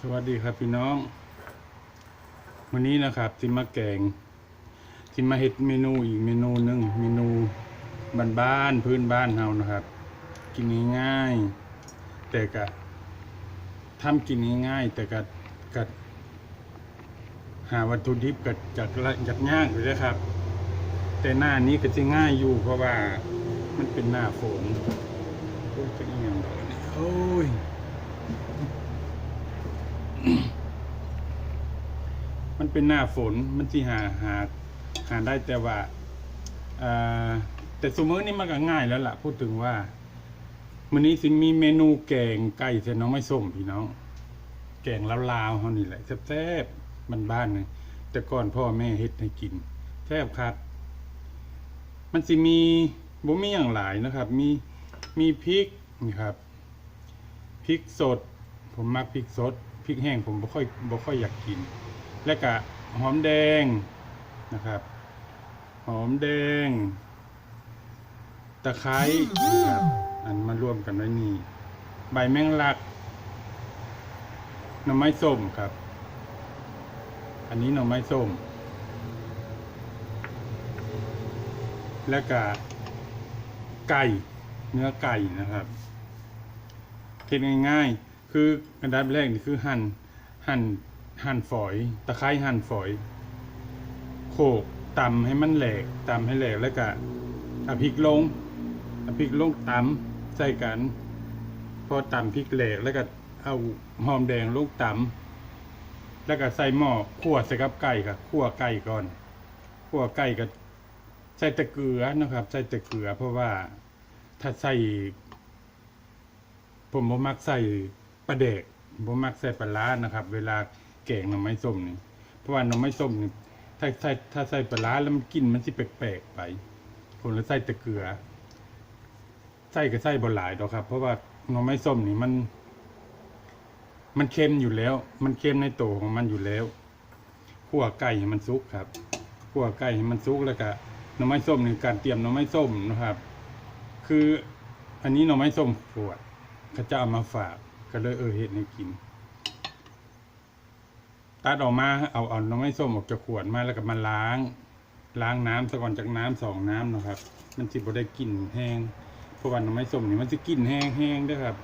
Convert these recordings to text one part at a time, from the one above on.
สวัสดีครับพี่น้อง วันนี้นะครับที่มาแกงที่มาเฮ็ดเมนูอีกเมนูหนึ่งเมนูบ้านๆพื้นบ้านเฮานะครับ กินง่ายๆแต่ก็ทำกินง่ายๆแต่ก็ก็หาวัตถุดิบก็จากละจากยากอยู่เลยครับ แต่หน้านี้ก็จะง่ายอยู่เพราะว่ามันเป็นหน้าฝนโอ้ยจะอียงดอกนี่โอ้ย มันเป็นหน้าฝนมันที่หาหาหาได้แต่ว่าแต่สมมตินี่มันก็ง่ายแล้วล่ะ พูดถึงว่ามื้อนี้สิมีเมนูแกงไก่ใส่น้องไม่ส้มพี่น้อง แกงลาวๆเฮานี่แหละแซ่บๆบ้านๆนึงแต่ก่อนพ่อแม่เฮ็ดให้กินแซ่บครับมันสิมีบ่มีอย่างหลายนะครับ มีมีพริกนี่ครับพริกสด ผมมักพริกสด พริกแห้งผมบ่ค่อยบ่ค่อยอยากกิน แล้วก็หอมแดงนะครับ หอมแดง ตะไคร้นะครับ อันมารวมกันไว้นี่ ใบแมงลักหน่อไม้ส้มครับ อันนี้หน่อไม้ส้ม แล้วก็ไก่เนื้อไก่นะครับเฮ็ดง่ายๆ คืออันดับแรกนี่คือหั่นหั่นหั่นฝอย ตะไคร้หั่นฝอย โขกตำให้มันแหลกตำให้แหลกแล้วก็เอาพริกลงเอาพริกลงตำใส่กัน พอตำพริกแหลกแล้วก็เอาหอมแดงลงตำแล้วก็ใส่หม้อคั่วใส่กับไก่ครับคั่วไก่ก่อนคั่วไก่กับใส่ตะเกือนะครับ ใส่ตะเกลือเพราะว่าถ้าใส่ผมบ่มักใส่ ปลาเด็กบ่มักใส่ปลาร้านะครับ เวลาแกงหน่อไม้ส้มนี่เพราะว่าหน่อไม้ส้มนี่ถ้าใส่ถ้าใส่ปลาร้าแล้วมันกลิ่นมันสิแปลกๆไปผมเลยใส่ต่เกลือใส่ก็ใส่บ่หลายดอกครับ เพราะว่าหน่อไม้ส้มนี่มัน มันเค็มอยู่แล้ว มันเค็มในตัวของมันอยู่แล้วคั่วไก่ให้มันสุกครับคั่วไก่ให้มันสุกแล้วก็หน่อไม้ส้มนี่การเตรียมหน่อไม้ส้มนะครับ คืออันนี้หน่อไม้ส้มขวดเขาจะเอามาฝาก ก็เลยเออเห็ดให้กินตัดออกมาเอาเอาน้ำไม่ส้มออกจากขวดมาแล้วก็มาล้าง ล้างน้ำซะก่อนจากน้ำสองน้ำนะครับ มันสิบ่ได้กลิ่นแห้งเพราะว่าน้ำไม่ส้มนี่มันจะกลิ่นแห้งแห้งๆด้วยครับ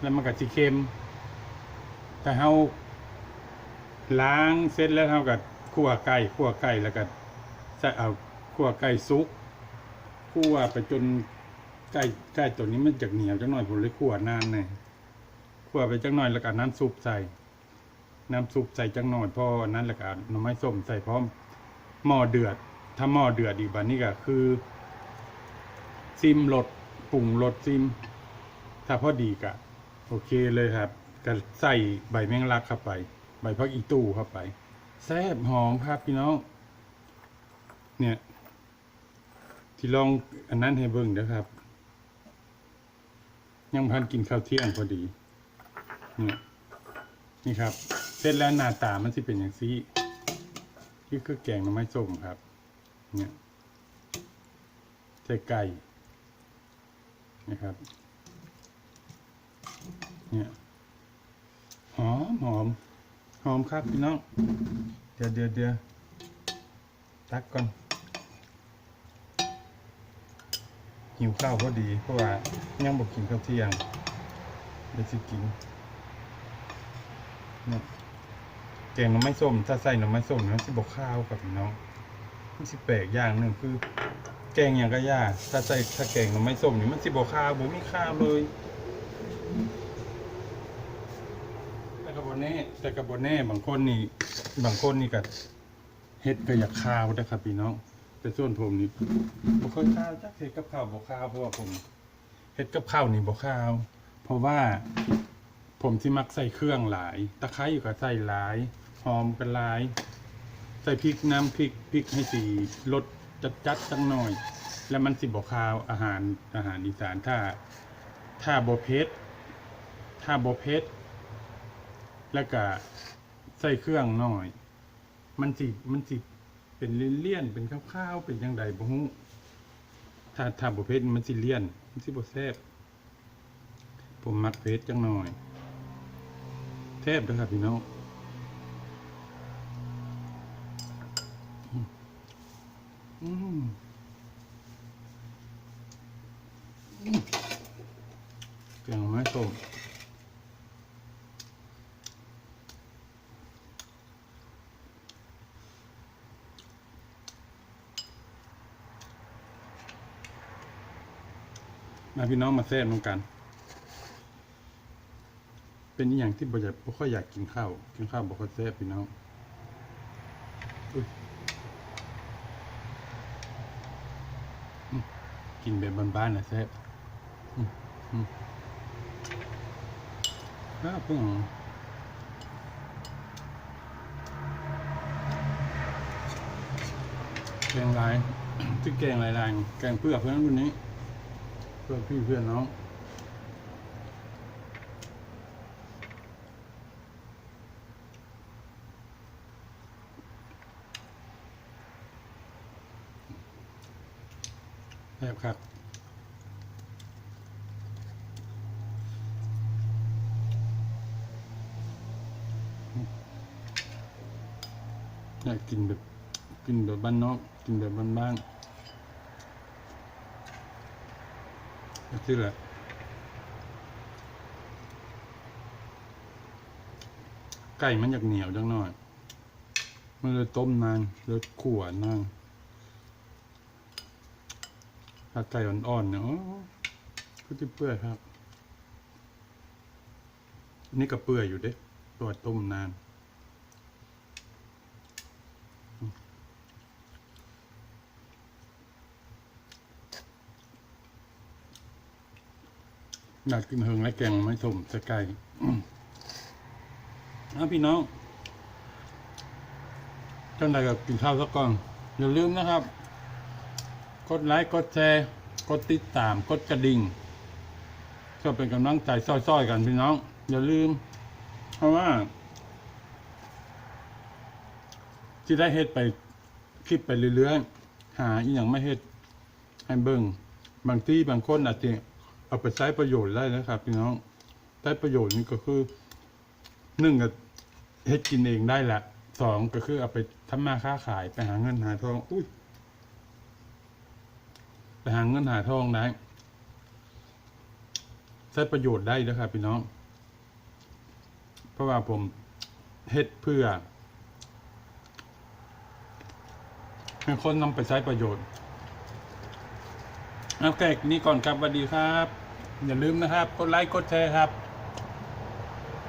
แล้วมันก็สิเค็มแต่เฮาล้างเสร็จแล้วเฮาก็คั่วไก่คั่วไก่แล้วก็ใส่เอาคั่วไก่สุกคั่วไปจนไก่ไก่ตัวนี้มันจากเหนียวจังหน่อยผมเลยขั่วนานเลยขั่ วไปจังหน่อยแล้วก็น้ำซุปใส่ น้ำซุปใส่จังหน่อยพอนั้นแล้วก็หน่อไม้ส้มใส่พร้อมหม้อเดือด ถ้าหม้อเดือดอีกบัดนี้ก็คือซิมรสปรุงรสซิม ถ้าพอดีก็โอเคเลยครับก็ใส่ใบแมงลักเข้าไป ใบพักอีตู้เข้าไปแซ่บหอมครับพี่น้อง เนี่ย ที่ลองอันนั้นให้เบิ่งนะครับ ยังพันกินข้าวเที่ยงพอดี นี่นี่ครับ เสร็จแล้วหน้าตามันสิเป็นอย่างซี่นี่คือแกงน่อไม้ส้มครับ เนี่ยใส่ไก่นะครับ เนี่ยหอมหอมหอมครับพี่น้องเดี๋ยวเดี๋ยวเดี๋ยวตักก่อนหิวข้าวพอดีเพราะว่ายังบอกกินข้าวเที่ยงเดี๋ยวจะกิน แกงหน่อไม้ส้ม ถ้าใส่หน่อไม้ส้มมันสิบอกข้าวกับพี่น้องมันสิแปลกอย่างหนึ่งคือ แกงอย่างก็ยากถ้าใส่ถ้าแกงหน่อไม้ส้มนี่มันสิบอกข้าวบ่มีข้าวเลยแต่กระบนแน่แต่กระบนแน่บางคนนี่บางคนนี่ก็เฮ็ดก็อยากข้าวนะครับพี่น้องแต่ส่วนผมนี่บ่ค่อยข้าวจักเฮ็ดกับข้าวบ่ข้าวเพราะว่าผมเฮ็ดกับข้าวนี่บ่ข้าว เพราะว่า ผมสิมักใส่เครื่องหลาย ตะไคร้ก็ใส่หลาย หอมก็หลาย ใส่พริกน้ำพริกพริกให้สีรสจัดๆจังหน่อย แล้วมันสิบ่ข้าวอาหารอาหารอีสานถ้าถ้าบ่เผ็ดถ้าบ่เผ็ดแล้วก็ใส่เครื่องหน่อย มันสิมันสิเป็นเลี่ยนๆเป็นข้าวๆเป็นยังไงบ่ฮู้ถ้าถ้าบ่เผ็ดมันสิเลี่ยนมันสิบ่แซ่บผมมักเผ็ดจังหน่อย ซ่บด้วยครับพี่น้องอืมอืมอืมแกงไม้ส้มมาพี่น้องมาแซ่บน้องกัน เป็นอย่างที่บ่อยากบ่ค่อยอยากกินข้าว กินข้าวบ่ค่อยแซ่บพี่น้องกินแบบบ้านๆนะแซ่บอืมอืมอ้าเพิ่งแกงลายที่แกงลายลายแกงเพื่อเพื่อนรุ่นนี้ เพื่อนพี่เพื่อนน้อง แซ่บครับอยากกินแบบกินแบบบ้านนอกกินแบบบ้านๆก็คือแหละไก่มันอยากเหนียวจังหน่อย มันเลยต้มนานเลยขั่วนาน ถ้าไก่อ่อนๆเนี่ยโอ้ก็จะเปื่อยครับอันนี้ก็เปื่อยอยู่เด้ตัวต้มนาน อยากกินเฮิงและแกงไม่สมส่ไก่อืมเอาพี่น้องจังใดก็กินข้าวสักก่อนอย่าลืมนะครับ กดไลค์กดแชร์กดติดตามกดกระดิ่งก็เป็นกำลังใจซ้อยๆกันพี่น้อง อย่าลืม เพราะว่าที่ได้เฮ็ดไปคลิปไปเรื่อยๆ หาอีหยังไม่เฮ็ดให้เบิ่งบางที่บางคนอาจจะเอาไปใช้ประโยชน์ได้นะครับพี่น้องใช้ประโยชน์นี่ก็คือหนึ่งก็เฮ็ดกินเองได้แหละสองก็คือเอาไปทำมาค้าขายไปหาเงินหาทองอุ้ย หาเงินหาทองได้ใช้ประโยชน์ได้นะครับพี่น้อง เพราะว่าผมเฮ็ดเพื่อให้คนนำไปใช้ประโยชน์เอาแกนี้ก่อนครับสวัสดีครับ อย่าลืมนะครับ กดไลค์ กดแชร์ครับ